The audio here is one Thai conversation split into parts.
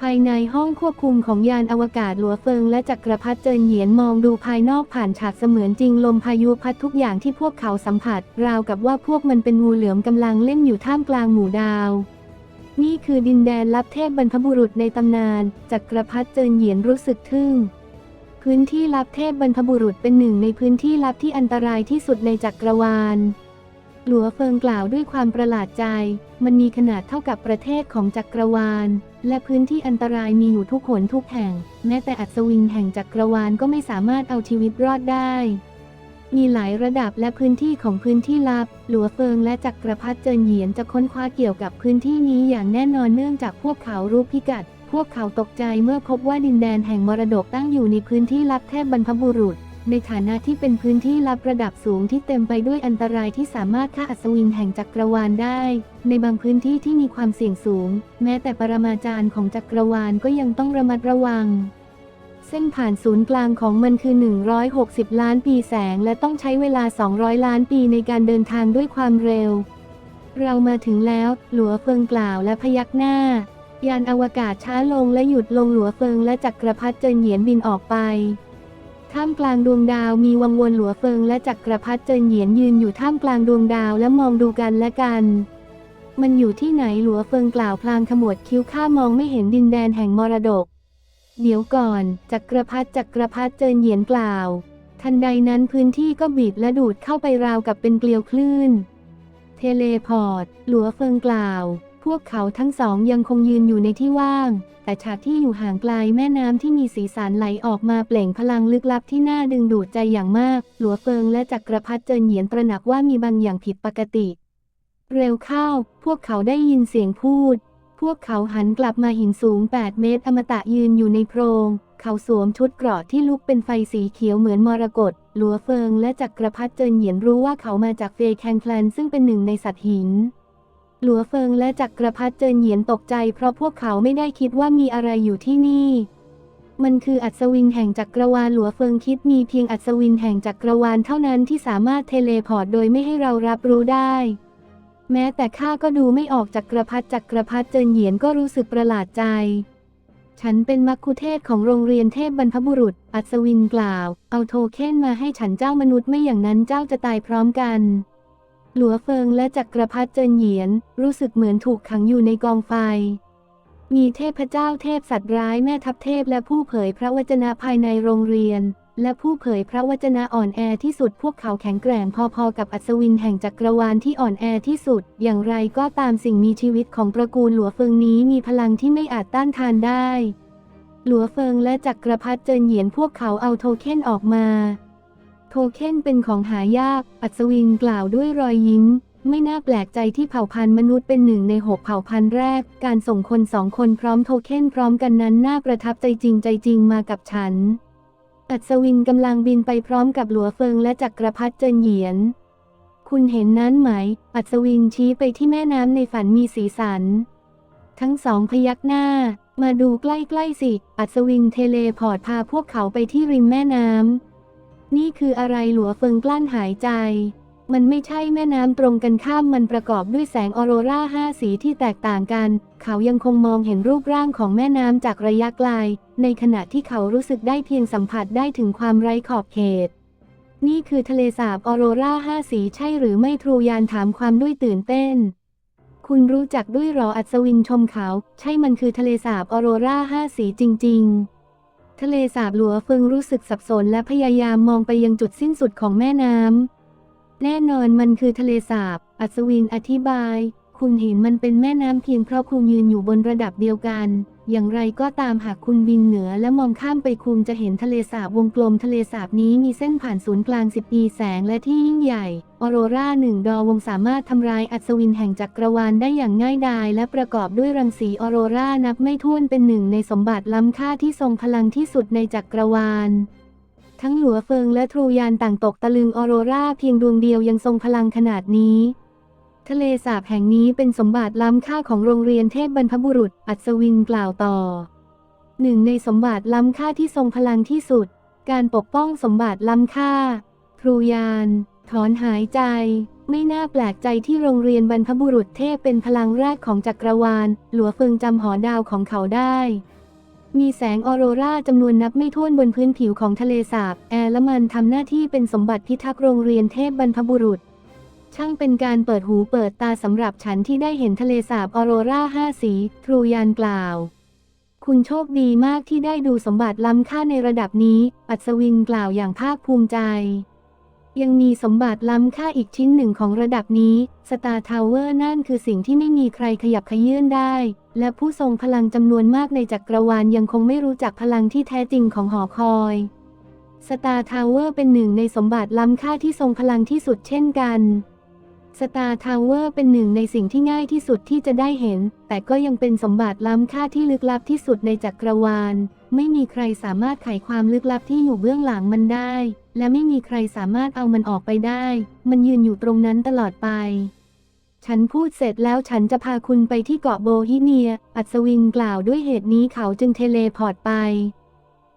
ภายในห้องควบคุมของยานอวกาศหลัวเฟิงและจักรพรรดิเจินเหยียนมองดูภายนอกผ่านฉากเสมือนจริงลมพายุพัดทุกอย่างที่พวกเขาสัมผัส ราวกับว่าพวกมันเป็นงูเหลือมกำลังเล่นอยู่ท่ามกลางหมู่ดาว นี่คือดินแดนลับเทพบรรพบุรุษในตำนาน จักรพรรดิเจินเหยียนรู้สึกทึ่ง พื้นที่ลับเทพบรรพบุรุษเป็นหนึ่งในพื้นที่ลับที่อันตรายที่สุดในจักรวาล หลัวเฟิงกล่าวด้วยความประหลาดใจ มันมีขนาดเท่ากับประเทศของจักรวาล และพื้นที่อันตรายมีอยู่ทุกหนทุกแห่ง แม้แต่อัศวินแห่งจักรวาลก็ไม่สามารถเอาชีวิตรอดได้ มีหลายระดับและพื้นที่ของพื้นที่ลับ หลัวเฟิงและจักรพรรดิเจินเหยียนจะค้นคว้าเกี่ยวกับพื้นที่นี้อย่างแน่นอนเนื่องจากพวกเขารู้พิกัด พวกเขาตกใจเมื่อพบว่าดินแดนแห่งมรดกตั้งอยู่ในพื้นที่ลับแทบบรรพบุรุษ ในฐานะที่เป็นพื้นที่ลับระดับสูงที่เต็มไปด้วยอันตรายที่สามารถฆ่าอัศวินแห่งจักรวาลได้ ในบางพื้นที่ที่มีความเสี่ยงสูง แม้แต่ปรมาจารย์ของจักรวาลก็ยังต้องระมัดระวัง เส้นผ่านศูนย์กลางของมันคือ 160 ล้านปีแสง และต้องใช้เวลา 200 ล้านปีในการเดินทางด้วยความเร็ว เรามาถึงแล้ว หลัวเฟิงกล่าวและพยักหน้า ยานอวกาศช้าลงและหยุดลงหลัวเฟิงและจักรพรรดิเจินเหยียนบินออกไป ท่ามกลางดวงดาวมีวังวนหลัวเฟิงและจักรพรรดิเจินเหยียนยืนอยู่ท่ามกลางดวงดาวและมองดูกันและกัน มันอยู่ที่ไหนหลัวเฟิงกล่าวพลางขมวดคิ้วข้ามองไม่เห็นดินแดนแห่งมรดก เดี๋ยวก่อนจักรพรรดิจักรพรรดิเจินเหยียนกล่าว ทันใดนั้นพื้นที่ก็บีบและดูดเข้าไปราวกับเป็นเกลียวคลื่น เทเลพอร์ต หลัวเฟิงกล่าว พวกเขาทั้งสองยังคงยืนอยู่ในที่ว่าง แต่ฉากที่อยู่ห่างไกลแม่น้ำที่มีสีสันไหลออกมาเปล่งพลังลึกลับที่น่าดึงดูดใจอย่างมาก หลัวเฟิงและจักรพรรดิเจินเหยียนตระหนักว่ามีบางอย่างผิดปกติ เร็วเข้า พวกเขาได้ยินเสียงพูด พวกเขาหันกลับมาหินสูง 8 เมตร อมตะยืนอยู่ในโพรง เขาสวมชุดเกราะที่ลุกเป็นไฟสีเขียวเหมือนมรกต หลัวเฟิงและจักรพรรดิเจินเหยียนรู้ว่าเขามาจากเฟยแคนแคลนซึ่งเป็นหนึ่งในสัตว์หิน หลัวเฟิงและจักรพรรดิเจินเหยียนตกใจเพราะพวกเขาไม่ได้คิดว่ามีอะไรอยู่ที่นี่ มันคืออัศวินแห่งจักรวาลหลัวเฟิงคิดมีเพียงอัศวินแห่งจักรวาลเท่านั้นที่สามารถเทเลพอร์ตโดยไม่ให้เรารับรู้ได้ แม้แต่ข้าก็ดูไม่ออกจักรพรรดิจักรพรรดิเจินเหยียนก็รู้สึกประหลาดใจ ฉันเป็นมักคุเทศของโรงเรียนเทพบรรพบุรุษ อัศวินกล่าว เอาโทเค็นมาให้ฉันเจ้ามนุษย์ไม่อย่างนั้นเจ้าจะตายพร้อมกัน หลัวเฟิงและจักรพรรดิเจินเหยียน รู้สึกเหมือนถูกขังอยู่ในกองไฟ มีเทพเจ้าเทพสัตว์ร้ายแม่ทัพเทพและผู้เผยพระวจนะภายในโรงเรียน และผู้เผยพระวจนะอ่อนแอที่สุดพวกเขาแข็งแกร่งพอๆกับอัศวินแห่งจักรวาลที่อ่อนแอที่สุด อย่างไรก็ตามสิ่งมีชีวิตของตระกูลหลัวเฟิงนี้มีพลังที่ไม่อาจต้านทานได้ หลัวเฟิงและจักรพรรดิเจินเหยียนพวกเขาเอาโทเค็นออกมา เค็นเป็นของหายาก อัศวินกล่าวด้วยรอยยิ้ม ไม่น่าแปลกใจที่เผ่าพันธุ์มนุษย์เป็นหนึ่งในหกเผ่าพันธุ์แรก การส่งคนสองคนพร้อมโทเค็นพร้อมกันนั้นน่าประทับใจจริงใจจริงมากับฉัน อัศวินกำลังบินไปพร้อมกับหลัวเฟิงและจักรพรรดิเจินเหยียน คุณเห็นนั้นไหม อัศวินชี้ไปที่แม่น้ำในฝันมีสีสัน ทั้งสองพยักหน้า มาดูใกล้ๆสิ อัศวินเทเลพอร์ตพาพวกเขาไปที่ริมแม่น้ำ นี่คืออะไรหลัวเฟิงกลั้นหายใจ มันไม่ใช่แม่น้ำตรงกันข้ามมันประกอบด้วยแสงออโรราห้าสีที่แตกต่างกัน เขายังคงมองเห็นรูปร่างของแม่น้ำจากระยะไกล ในขณะที่เขารู้สึกได้เพียงสัมผัสได้ถึงความไร้ขอบเขต นี่คือทะเลสาบออโรราห้าสีใช่หรือไม่ทรูยานถามความด้วยตื่นเต้นคุณรู้จักด้วยหรออัศวินชมเขา ใช่มันคือทะเลสาบออโรราห้าสีจริง ๆ ทะเลสาบหลัวเฟิงรู้สึกสับสนและพยายามมองไปยังจุดสิ้นสุดของแม่น้ำแน่นอนมันคือทะเลสาบ อัศวินอธิบาย คุณเห็นมันเป็นแม่น้ำเพียงเพราะคุณยืนอยู่บนระดับเดียวกัน อย่างไรก็ตามหากคุณบินเหนือและมองข้ามไปคุณจะเห็นทะเลสาบวงกลมทะเลสาบนี้มีเส้นผ่านศูนย์กลาง 10 ปีแสงและที่ยิ่งใหญ่ ออโรราหนึ่งดอวงสามารถทำลายอัศวินแห่งจักรวาลได้อย่างง่ายดาย และประกอบด้วยรังสีออโรรานับไม่ถ้วนเป็นหนึ่งในสมบัติล้ำค่าที่ทรงพลังที่สุดในจักรวาลทั้งหลัวเฟิงและทรูยานต่างตกตะลึงออโรราเพียงดวงเดียวยังทรงพลังขนาดนี้ ทะเลสาบแห่งนี้เป็นสมบัติล้ำค่าของโรงเรียนเทพบรรพบุรุษ อัศวินกล่าวต่อ หนึ่งในสมบัติล้ำค่าที่ทรงพลังที่สุด การปกป้องสมบัติล้ำค่าทรูยาน ถอนหายใจ ไม่น่าแปลกใจที่โรงเรียนบรรพบุรุษเทพเป็นพลังแรกของจักรวาล หลัวเฟิงจำหอดาวของเขาได้ มีแสงออโรราจำนวนนับไม่ถ้วนบนพื้นผิวของทะเลสาบ แอร์และมันทำหน้าที่เป็นสมบัติพิทักษ์โรงเรียนเทพบรรพบุรุษ ช่างเป็นการเปิดหูเปิดตาสำหรับฉันที่ได้เห็นทะเลสาบออโรราห้าสีทรูยานกล่าว คุณโชคดีมากที่ได้ดูสมบัติล้ำค่าในระดับนี้ อัศวินกล่าวอย่างภาคภูมิใจ ยังมีสมบัติล้ำค่าอีกชิ้นหนึ่งของระดับนี้สตาร์ทาวเวอร์นั่นคือสิ่งที่ไม่มีใครขยับขยื่นได้ และผู้ทรงพลังจำนวนมากในจักรวาลยังคงไม่รู้จักพลังที่แท้จริงของหอคอยสตาร์ทาวเวอร์เป็นหนึ่งในสมบัติล้ำค่าที่ทรงพลังที่สุดเช่นกัน สตาร์ทาวเวอร์เป็นหนึ่งในสิ่งที่ง่ายที่สุดที่จะได้เห็น แต่ก็ยังเป็นสมบัติล้ำค่าที่ลึกลับที่สุดในจักรวาล ไม่มีใครสามารถไขความลึกลับที่อยู่เบื้องหลังมันได้ และไม่มีใครสามารถเอามันออกไปได้ มันยืนอยู่ตรงนั้นตลอดไป ฉันพูดเสร็จแล้วฉันจะพาคุณไปที่เกาะโบฮีเนีย อัศวินกล่าวด้วยเหตุนี้เขาจึงเทเลพอร์ตไป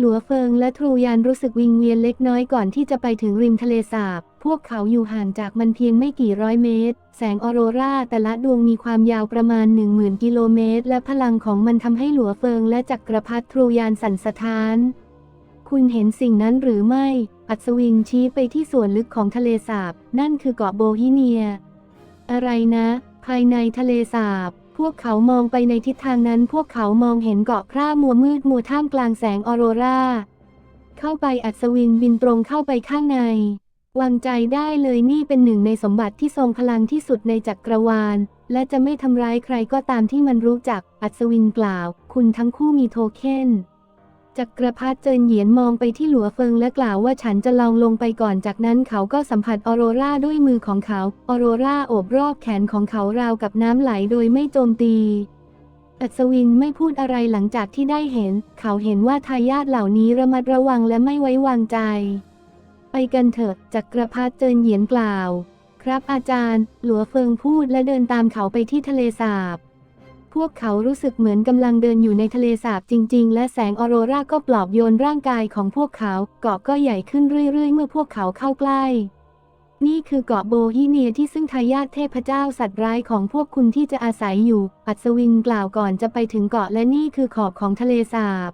หลัวเฟิงและทรูยานรู้สึกวิงเวียนเล็กน้อยก่อนที่จะไปถึงริมทะเลสาบ พวกเขาอยู่ห่างจากมันเพียงไม่กี่ร้อยเมตร แสงออโรราแต่ละดวงมีความยาวประมาณ 10,000 กิโลเมตร และพลังของมันทำให้หลัวเฟิงและจักรพรรดิทรูยานสั่นสะท้าน คุณเห็นสิ่งนั้นหรือไม่ อัศวินชี้ไปที่ส่วนลึกของทะเลสาบ นั่นคือเกาะโบฮีเนีย อะไรนะ ภายในทะเลสาบ พวกเขามองไปในทิศทางนั้นพวกเขามองเห็นเกาะพร่ามัวมืดมัวท่ามกลางแสงออโรรา เข้าไปอัศวินบินตรงเข้าไปข้างใน วางใจได้เลยนี่เป็นหนึ่งในสมบัติที่ทรงพลังที่สุดในจักรวาล และจะไม่ทำร้ายใครก็ตามที่มันรู้จัก อัศวินกล่าว คุณทั้งคู่มีโทเค็น จักรพรรดิเจินเหยียนมองไปที่หลัวเฟิงและกล่าวว่าฉันจะลองลงไปก่อนจากนั้นเขาก็สัมผัสออโรราด้วยมือของเขา ออโรราโอบรอบแขนของเขาราวกับน้ำไหลโดยไม่โจมตี อัศวินไม่พูดอะไรหลังจากที่ได้เห็น เขาเห็นว่าทายาทเหล่านี้ระมัดระวังและไม่ไว้วางใจ ไปกันเถอะจักรพรรดิเจินเหยียนกล่าว ครับอาจารย์ หลัวเฟิงพูดและเดินตามเขาไปที่ทะเลสาบ พวกเขารู้สึกเหมือนกำลังเดินอยู่ในทะเลสาบจริง ๆ และแสงออโรราก็ปลอบโยนร่างกายของพวกเขาเกาะก็ใหญ่ขึ้นเรื่อย ๆ เมื่อพวกเขาเข้าใกล้ นี่คือเกาะโบฮีเนียที่ซึ่งทายาทเทพเจ้าสัตว์ร้ายของพวกคุณที่จะอาศัยอยู่ อัศวินกล่าวก่อนจะไปถึงเกาะและนี่คือขอบของทะเลสาบ